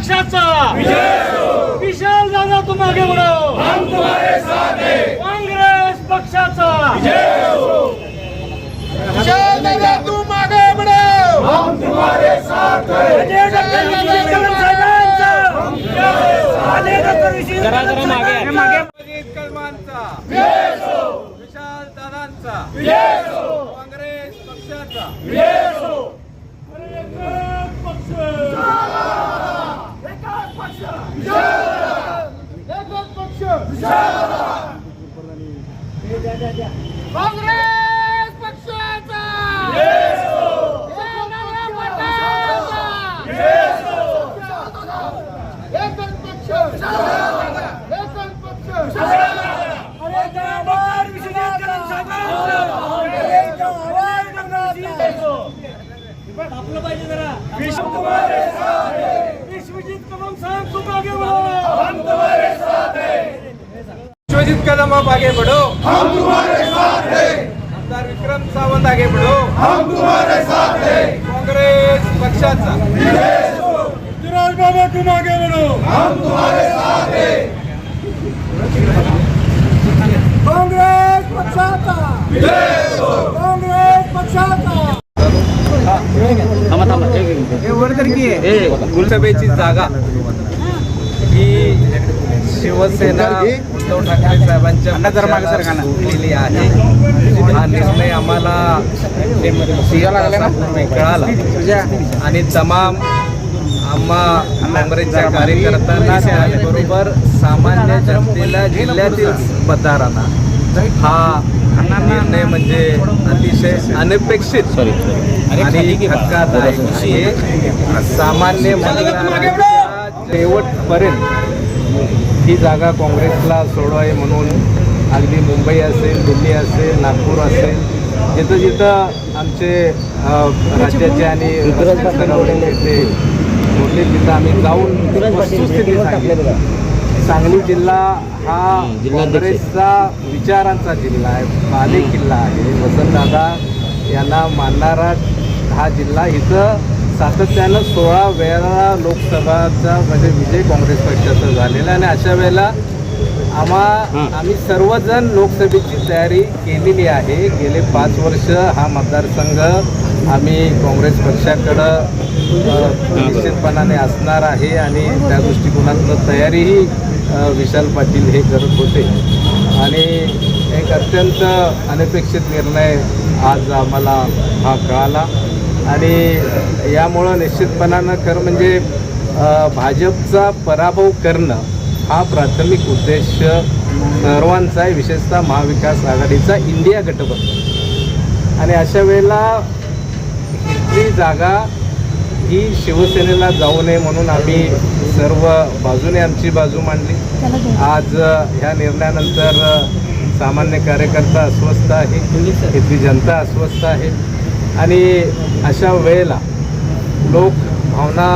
पक्षाचा. विशाल दादा तुम आगे बढ़ो काँग्रेस पक्षाचा. विशाल दादा अजित कलमांचा विशाल दादांचा. काँग्रेस पक्षाचा. काँग्रेस पक्षाचा! येणाऱ्या पक्षाचा. एकच पक्ष एकच पक्ष अरे डॉक्टर विजय कदम साहेबांचा अरे डॉक्टर विजय आपलं पाहिजे जरा विश्वजित कदम साहेब तुम आगे बढ़ो हम तुम्हारे साथ हैं विश्वजीत कदम आप आगे बढ़ो। हम तुम्हारे साथ हैं। आमदार विक्रम सावंत आगे बढ़ो। हम तुम्हारे साथ हैं। काँग्रेस पक्षाचा। पृथ्वीराज बाबा तुम आगे बढ़ो। काँग्रेस पक्षाचा। काँग्रेस पक्षाचा। हे वरतर्की आहे. लोकसभेची जागा. ही शिवसेना उद्धव ठाकरे? साहेबांच्या सुटलेली आहे. हा निर्णय आम्हाला कळाला. आणि तमाम आम्हा काँग्रेसच्या कार्यकर्त्यांना त्याचबरोबर सामान्य जनतेला जिल्ह्यातील मतदारांना. हा निर्णय म्हणजे अतिशय अनपेक्षित आणि धक्कादायक आहे. सामान्य शेवटपर्यंत ही जागा काँग्रेसला सोडवावी म्हणून अगदी मुंबई असेल दिल्ली असेल नागपूर असेल जिथं जिथं आमचे राज्याचे आणि नेते मोठे तिथं आम्ही जाऊन वस्तुस्थिती सांगितली. सांगली जिल्हा हा काँग्रेसचा विचारांचा जिल्हा आहे बाले किल्ला आहे. वसंतदादा यांना मानणारा हा जिल्हा इथं सातत्यानं सोळा वेळा लोकसभाचा म्हणजे विजय काँग्रेस पक्षाचा झालेला आणि अशा वेळेला आम्हा आम्ही सर्वजण लोकसभेची तयारी केलेली आहे. गेले पाच वर्ष हा मतदारसंघ आम्ही काँग्रेस पक्षाकडं निश्चितपणाने असणार आहे आणि त्या दृष्टिकोनातनं तयारीही विशाल पाटील हे करत होते. आणि एक अत्यंत अनपेक्षित निर्णय आज आम्हाला हा कळाला. आणि यामुळं निश्चितपणानं खरं म्हणजे भाजपचा पराभव करणं हा प्राथमिक उद्देश सर्वांचा आहे विशेषतः महाविकास आघाडीचा इंडिया गटबंधन आणि अशा वेळेला इथली जागा ही शिवसेनेला जाऊ नये म्हणून आम्ही सर्व बाजूने आमची बाजू मांडली. आज ह्या निर्णयानंतर सामान्य कार्यकर्ता अस्वस्थ आहे इथली जनता अस्वस्थ आहे. आणि अशा वेळेला लोक भावना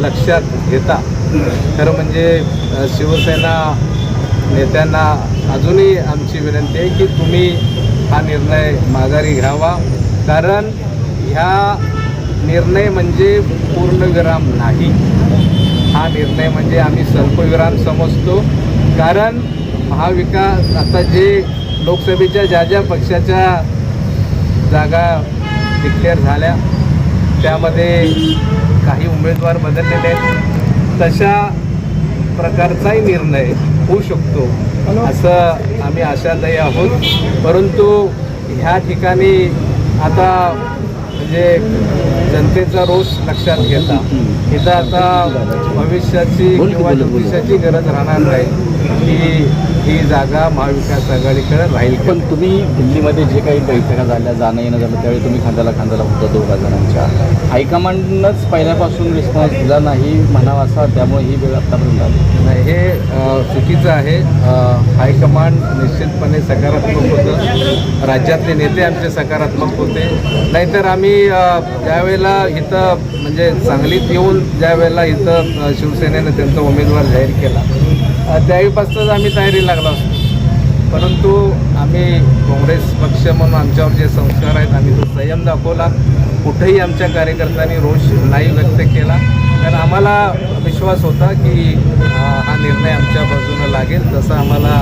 लक्षात घेता. खरं म्हणजे शिवसेना नेत्यांना अजूनही आमची विनंती आहे की तुम्ही हा निर्णय माघारी घ्यावा. कारण ह्या निर्णय म्हणजे पूर्णविराम नाही. हा निर्णय म्हणजे आम्ही स्वल्पविराम समजतो. कारण महाविकास आता जे लोकसभेच्या ज्या ज्या पक्षाच्या जागा डिक्लेअर झाल्या. त्यामध्ये काही उमेदवार बदललेले आहेत. तशा प्रकारचाही निर्णय होऊ शकतो असं आम्ही आशादायी आहोत. परंतु ह्या ठिकाणी आता म्हणजे जनतेचा रोष लक्षात घेता इथं आता भविष्याची किंवा ज्योतिषाची गरज राहणार नाही. की ही जागा महाविकास आघाडीकडे राहील? पण तुम्ही दिल्लीमध्ये जे काही बैठका झाल्या जाणं येणं झालं त्यावेळी तुम्ही खांद्याला खांद्याला होता दोघा जणांच्या. हायकमांडनंच पहिल्यापासून रिस्पॉन्स दिला नाही म्हणावा असा त्यामुळे ही वेळ आत्तापर्यंत आली. नाही हे चुकीचं आहे. हायकमांड निश्चितपणे सकारात्मक होतं. राज्यातले नेते आमचे सकारात्मक होते. नाहीतर आम्ही ज्यावेळेला इथं म्हणजे सांगलीत येऊन ज्या वेळेला इथं शिवसेनेनं त्यांचा उमेदवार जाहीर केला त्यावेळीपासूनच आम्ही तयारी लागलो असतो. परंतु आम्ही काँग्रेस पक्ष म्हणून आमच्यावर जे संस्कार आहेत आम्ही तो संयम दाखवला. कुठेही आमच्या कार्यकर्त्यांनी रोष नाही व्यक्त केला. कारण आम्हाला विश्वास होता की हा निर्णय आमच्या बाजूनं लागेल. जसं आम्हाला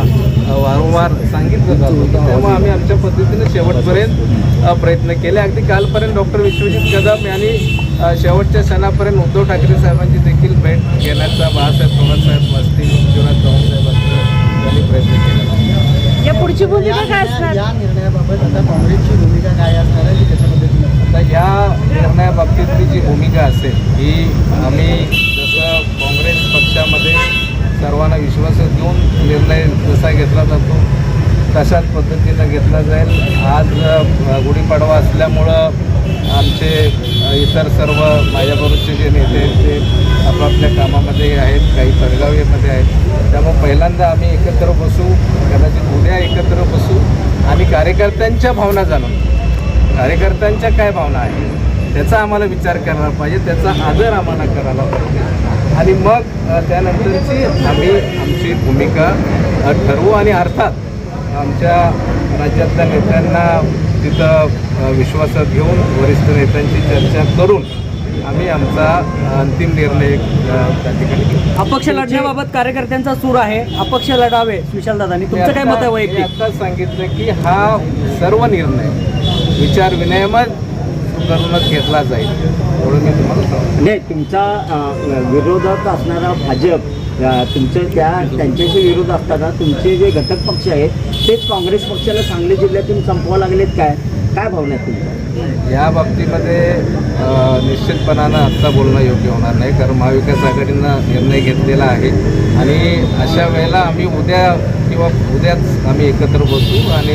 वारंवार सांगितलं जात. होतं त्यामुळे आम्ही आमच्या पद्धतीने शेवटपर्यंत प्रयत्न केले. अगदी कालपर्यंत डॉक्टर विश्वजित कदम यांनी शेवटच्या क्षणापर्यंत उद्धव ठाकरे साहेबांची देखील भेट घेण्याचा बाळासाहेब थोरातसाहेब असतील शिवराज चव्हाण साहेब असतील त्यांनी प्रयत्न केला. या पुढची भूमिका काय असणार? या निर्णयाबाबत आता काँग्रेसची भूमिका काय असणार आहे ती कशा पद्धतीने आता या निर्णयाबाबतीतली जी भूमिका असेल ही आम्ही जसं काँग्रेस पक्षामध्ये सर्वांना विश्वास देऊन निर्णय जसा घेतला जातो तशाच पद्धतीनं घेतला जाईल. आज गुढीपाडवा असल्यामुळं आमचे इतर सर्व माझ्याबरोबरचे जे नेते आहेत ते आपापल्या कामामध्ये आहेत काही परगावीमध्ये आहेत. त्यामुळे पहिल्यांदा आम्ही एकत्र बसू कदाचित उद्या एकत्र बसू आणि कार्यकर्त्यांच्या भावना जाणून कार्यकर्त्यांच्या काय भावना आहेत त्याचा आम्हाला विचार करायला पाहिजे त्याचा आदर आम्हाला करायला पाहिजे. आणि मग त्यानंतरची आम्ही आमची भूमिका ठरवू आणि अर्थात आमच्या राज्यातल्या नेत्यांना तिथं विश्वासात घेऊन वरिष्ठ नेत्यांची चर्चा करून आम्ही आमचा अंतिम निर्णय त्या ठिकाणी अपक्ष लढण्याबाबत कार्यकर्त्यांचा सूर आहे. अपक्ष लढावे विशाल दादांनी. तुमचं काय मत आहे आत्ताच सांगितलं की हा सर्व निर्णय विचार विनिमय करूनच घेतला जाईल. म्हणून मी तुम्हाला सांगतो. नाही तुमचा विरोधात असणारा भाजप तुमचं त्या त्यांच्याशी विरोध असताना तुमचे जे घटक पक्ष आहेत तेच काँग्रेस पक्षाला सांगली जिल्ह्यातून संपवा लागलेत काय? काय भावना आहेत तुमच्या? या बाबतीमध्ये निश्चितपणानं आत्ता बोलणं योग्य होणार नाही कारण महाविकास आघाडीनं निर्णय घेतलेला आहे. आणि अशा वेळेला आम्ही उद्या किंवा उद्याच आम्ही एकत्र बसू आणि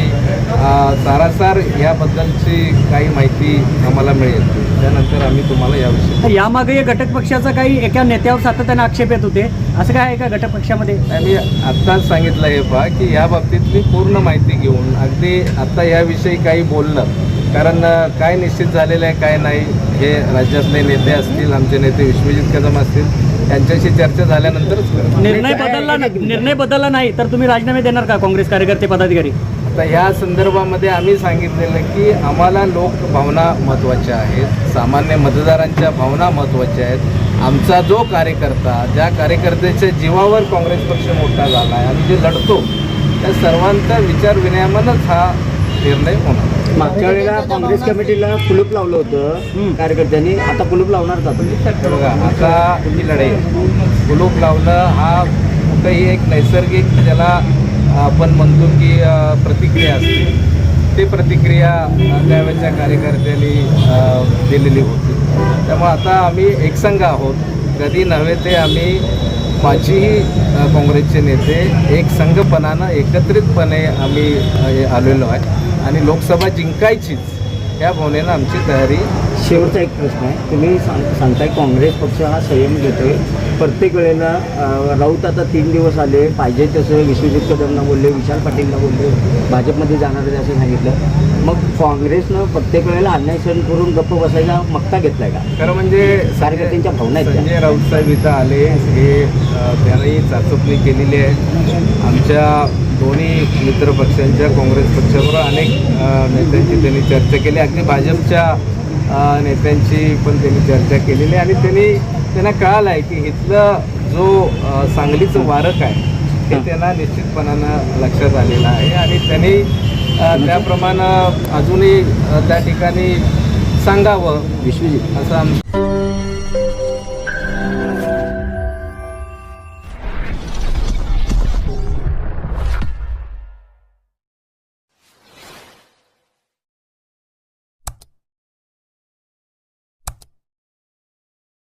सारासार याबद्दलची काही माहिती आम्हाला मिळेल. त्यानंतर आम्ही तुम्हाला याविषयी यामागे या घटक पक्षाचा काही एका नेत्यावर सातत्याने आक्षेप येत होते. असं काय आहे का घटक पक्षामध्ये? मी आत्ताच सांगितलं हे पहा की या बाबतीतली पूर्ण माहिती घेऊन अगदी आत्ता याविषयी काही बोललं. कारण काय निश्चित झालेलं आहे काय नाही हे राज्यातले नेते असतील आमचे नेते विश्वजित कदम असतील त्यांच्याशी चर्चा झाल्यानंतरच. निर्णय बदलला निर्णय बदलला नाही तर तुम्ही राजीनामे देणार का काँग्रेस कार्यकर्ते पदाधिकारी आता ह्या संदर्भामध्ये आम्ही सांगितलेलं की आम्हाला लोक भावना महत्त्वाच्या आहेत सामान्य मतदारांच्या भावना महत्त्वाच्या आहेत आमचा जो कार्यकर्ता ज्या कार्यकर्त्याच्या जीवावर काँग्रेस पक्ष मोठा झाला आहे आम्ही जे लढतो त्या सर्वांचा विचार विनिमयानंच हा निर्णय होणार मागच्या वेळेला काँग्रेस कमिटीला कुलूप लावलं होतं. कार्यकर्त्यांनी आता कुलूप लावणार का तुम्ही? बघा आता ही लढाई आहे. कुलूप लावणं हा कुठंही एक नैसर्गिक ज्याला आपण म्हणतो की अ, प्रतिक्रिया असते. ती प्रतिक्रिया अ, त्यावेळेच्या कार्यकर्त्यांनी अ, दिलेली होती. त्यामुळे आता आम्ही एकसंघ आहोत. कधी नव्हे ते आम्ही पाचही काँग्रेसचे नेते एक संघपणानं एकत्रितपणे आम्ही आलेलो आहे. आणि लोकसभा जिंकायचीच. या भावनेनं आमची तयारी शेवटचा एक प्रश्न आहे. तुम्ही सांग सांगताय काँग्रेस पक्ष हा संयम घेतोय. प्रत्येक वेळेला राऊत आता तीन दिवस आले पाहिजे तसं विश्वजित कदमना बोलले विशाल पाटीलला बोलले भाजपमध्ये जाणार आहे असं सांगितलं. मग काँग्रेसनं प्रत्येक वेळेला अन्याय सहन करून गप्प बसायचा मक्ता घेतलाय का? खरं म्हणजे कार्यकर्त्यांच्या भावना आहेत. संजय राऊत साहेब इथं आले हे अ, त्यांनी चाचपणी केलेली आहे. आमच्या दोन्ही मित्र पक्षांच्या काँग्रेस पक्षाबरोबर अनेक नेत्यांची त्यांनी चर्चा केली. अगदी भाजपच्या नेत्यांची पण त्यांनी चर्चा केलेली आणि त्यांनी त्यांना कळालं आहे की इथलं जो सांगलीचं वारक आहे हे त्यांना निश्चितपणानं लक्षात आलेलं आहे आणि त्यांनी त्याप्रमाणे अजूनही त्या ठिकाणी सांगावं विश्वजित. असं आमचं